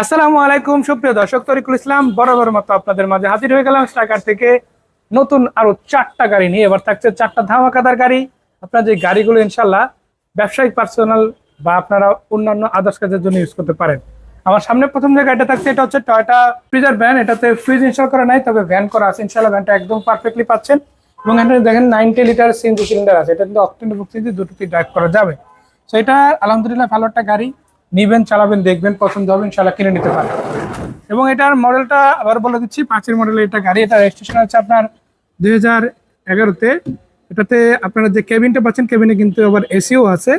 আসসালামু আলাইকুম, সুপ্রিয় দর্শক, তরিকুল ইসলাম, বরাবর মতো আপনাদের মাঝে হাজির হয়ে গেলাম স্ট্রাইকার থেকে নতুন আরও চারটা গাড়ি নিয়ে। এবার থাকছে চারটা ধামাকাদার গাড়ি। আপনার যে গাড়িগুলো ইনশাল্লাহ ব্যবসায়িক, পার্সোনাল বা আপনারা অন্যান্য আদার্স কাজের জন্য ইউজ করতে পারেন। আমার সামনে প্রথম যে গাড়িটা থাকছে, এটা হচ্ছে টয়টা ফ্রিজার ভ্যান এটাতে ফ্রিজ ইনস্টল করা নাই, তবে ভ্যান করা আছে। ইনশাল্লাহ ভ্যানটা একদম পারফেক্টলি পাচ্ছেন। এবং এখানে দেখেন নাইনটি লিটার সিএনজি সিলিন্ডার আছে। এটা কিন্তু অক্টেন বুক সিএনজি দুটোতেই ড্রাইভ করা যাবে। তো এটা আলহামদুলিল্লাহ ভালো একটা গাড়ি। নিবেন, চালাবেন, দেখবেন, পছন্দ হবে ইনশাল্লাহ কিনে নিতে পারেন। এবং এটার মডেলটা আবার বলে দিচ্ছি, পাঁচের মডেলের এটা গাড়ি, এটা রেজিস্ট্রেশন হচ্ছে আপনার দুই হাজার এগারোতে। এটাতে আপনারা যে কেবিনটা পাচ্ছেন কেবিনে কিন্তু আবার এসিও আছে,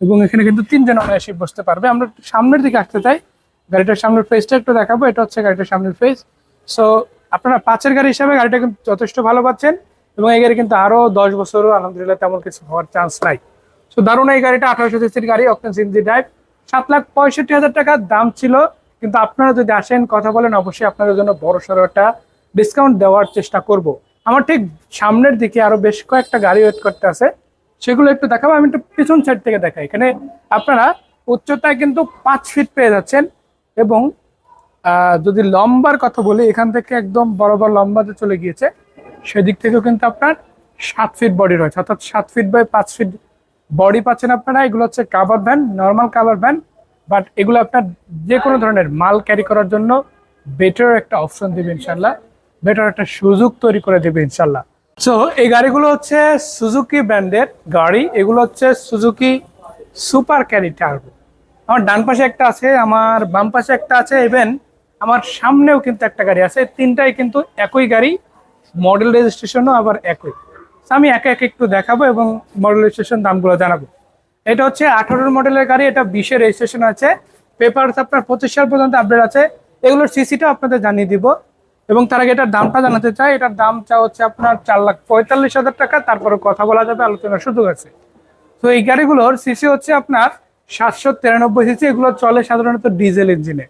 এবং এখানে কিন্তু তিনজন আমরা এসে বসতে পারবে। আমরা সামনের দিকে আসতে চাই, গাড়িটার সামনের ফেসটা একটু দেখাবো, এটা হচ্ছে গাড়িটার সামনের ফেস সো আপনারা পাঁচের গাড়ি হিসাবে গাড়িটা কিন্তু যথেষ্ট ভালো পাচ্ছেন, এবং এই গাড়ি কিন্তু আরও দশ বছরও, আলহামদুলিল্লাহ তেমন কিছু হওয়ার চান্স নাই। সো দারুণ এই গাড়িটা, আঠারোশো সিসির গাড়ি অক্টেন সিনজি ড্রাইভ সাত লাখ পঁয়ষট্টি হাজার টাকার দাম ছিল। কিন্তু আপনারা যদি আসেন, কথা বলেন, অবশ্যই আপনাদের জন্য বড় সড়ো একটা ডিসকাউন্ট দেওয়ার চেষ্টা করব। আমার ঠিক সামনের দিকে আরও বেশ কয়েকটা গাড়ি ওয়েট করতে আছে। সেগুলো একটু দেখাবো, আমি একটু পিছন সাইড থেকে দেখাই। এখানে আপনারা উচ্চতায় কিন্তু পাঁচ ফিট পেয়ে যাচ্ছেন এবং যদি লম্বার কথা বলি, এখান থেকে একদম বরাবর লম্বাতে চলে গিয়েছে। সেদিক থেকেও কিন্তু আপনার সাত ফিট বডি রয়েছে, অর্থাৎ সাত ফিট বাই পাঁচ ফিট বডি পাচ্ছেন আপনারা, এগুলো হচ্ছে cover van normal cover van but এগুলো আপনার যে কোনো ধরনের মাল ক্যারি করার জন্য বেটার একটা অপশন দেবে ইনশাল্লাহ বেটার একটা সুযোগ তৈরি করে দেবে ইনশাল্লাহ সো এই গাড়িগুলো হচ্ছে সুজুকি ব্র্যান্ডের গাড়ি, এগুলো হচ্ছে সুজুকি সুপার ক্যারি টার্বো আমার ডান পাশে একটা আছে, আমার বাম পাশে একটা আছে ইভেন আমার সামনেও কিন্তু একটা গাড়ি আছে, তিনটাই কিন্তু একই গাড়ি মডেল রেজিস্ট্রেশনও আবার একই। আমি একে একে একটু দেখাবো এবং মডেল রেজিস্ট্রেশন দামগুলো জানাব। এটা হচ্ছে আঠারোর মডেলের গাড়ি, এটা বিশের রেজিস্ট্রেশন আছে। পেপার আপনার পঁচিশ সাল পর্যন্ত আপডেট আছে। এগুলোর সিসিটা আপনাদের জানিয়ে দিব। এবং তার আগে এটার দামটা জানাতে চাই। এটার দাম চা হচ্ছে আপনার চার লাখ পঁয়তাল্লিশ হাজার টাকা। তারপরে কথা বলা যাবে, আলোচনার সুযোগ আছে। তো এই গাড়িগুলোর সিসি হচ্ছে আপনার সাতশো তিরানব্বই সিসি এগুলো চলে সাধারণত ডিজেল ইঞ্জিনে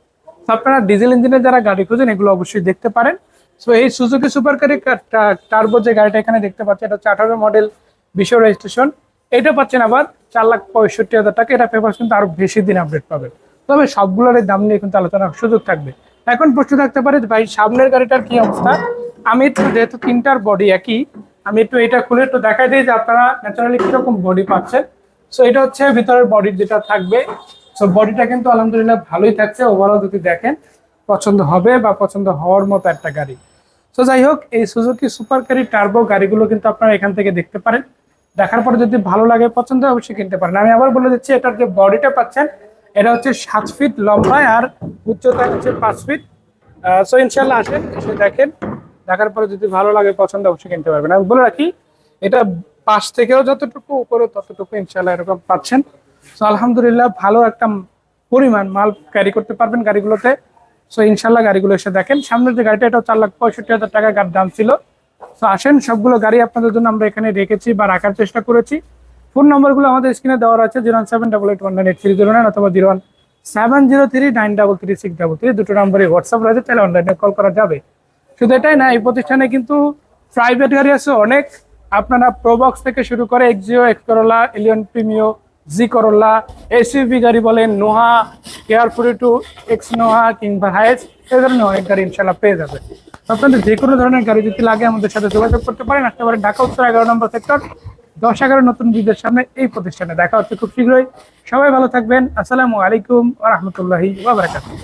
আপনারা ডিজেল ইঞ্জিনের যারা গাড়ি খুঁজেন, এগুলো অবশ্যই দেখতে পারেন। সো এই সুজুকি সুপার কারি টার্বো যে গাড়িটা এখানে দেখতে পাচ্ছেন এটা হচ্ছে আঠারো মডেল বিশ্ব রেজিস্ট্রেশন এটা পাচ্ছেন আবার চার লাখ পঁয়ষট্টি হাজার টাকা। এটা পেপার কিন্তু আরও বেশি দিন আপডেট পাবেন। তবে সবগুলোর দাম নিয়ে কিন্তু আলোচনার সুযোগ থাকবে। এখন প্রশ্ন থাকতে পারে ভাই, সামনের গাড়িটার কি অবস্থা? আমি একটু যেহেতু তিনটার বডি একই, আমি একটু এটা খুলে একটু দেখাই দিই যে আপনারা ন্যাচারালি কীরকম বডি পাচ্ছেন। সো এটা হচ্ছে ভিতরের বডি যেটা থাকবে। সো বডিটা কিন্তু আলহামদুলিল্লাহ ভালোই থাকছে। ওভারঅল যদি দেখেন পছন্দ হবে বা পছন্দ হওয়ার মতো একটা গাড়ি। তো যাই হোক এই সুজুকি সুপার ক্যারি টার্বো গাড়িগুলো কিন্তু আপনারা এখান থেকে দেখতে পারেন। দেখার পরে যদি ভালো লাগে, পছন্দ অবশ্যই কিনতে পারেন। আমি আবার বলে দিচ্ছি, এটার যে বডিটা পাচ্ছেন, এটা হচ্ছে সাত ফিট লম্বায় আর উচ্চতা হচ্ছে পাঁচ ফিট সো ইনশাল্লাহ আসেন, এসে দেখেন। দেখার পরে যদি ভালো লাগে, পছন্দ অবশ্যই কিনতে পারবেন। আমি বলে রাখি, এটা পাশ থেকেও যতটুকু উপরে, ততটুকু ইনশাল্লাহ এরকম পাচ্ছেন। সো আলহামদুলিল্লাহ, ভালো একটা পরিমাণ মাল ক্যারি করতে পারবেন গাড়িগুলোতে। সো ইনশাল্লাহ গাড়িগুলো এসে দেখেন। সামনের যে গাড়িটা এটা চার লাখ পঁয়ষট্টি হাজার টাকা গাড়ির দাম ছিল। তো আসেন, সবগুলো গাড়ি আপনাদের জন্য আমরা এখানে রেখেছি বা রাখার চেষ্টা করেছি। ফোন নম্বরগুলো আমাদের স্ক্রিনে দেওয়া আছে, zero one seven double eight one nine eight three zero nine অথবা zero one seven zero three nine double three six double three. দুটো নম্বরে হোয়াটসঅ্যাপ রয়েছে, তাহলে অনলাইনে কল করা যাবে। শুধু এটাই না, এই প্রতিষ্ঠানে কিন্তু প্রাইভেট গাড়ি আছে অনেক। আপনারা প্রোবক্স থেকে শুরু করে Axio X Corolla Allion Premio G Corolla SUV গাড়ি বলেন Noha, care forty two, x Noha কিংবা হাইস এই ধরনের অনেক গাড়ি ইনশাল্লাহ পেয়ে যাবে। আপনাদের যে কোনো ধরনের গাড়ি যদি লাগে আমাদের সাথে যোগাযোগ করতে পারেন, আসতে পারেন ঢাকা, উত্তর এগারো নম্বর সেক্টর, দশ এগারো নতুন বিদের সামনে এই প্রতিষ্ঠানে। দেখা হচ্ছে খুব শীঘ্রই। সবাই ভালো থাকবেন। আসসালামু আলাইকুম রহমতুল্লাহি বাবরাকাতুহ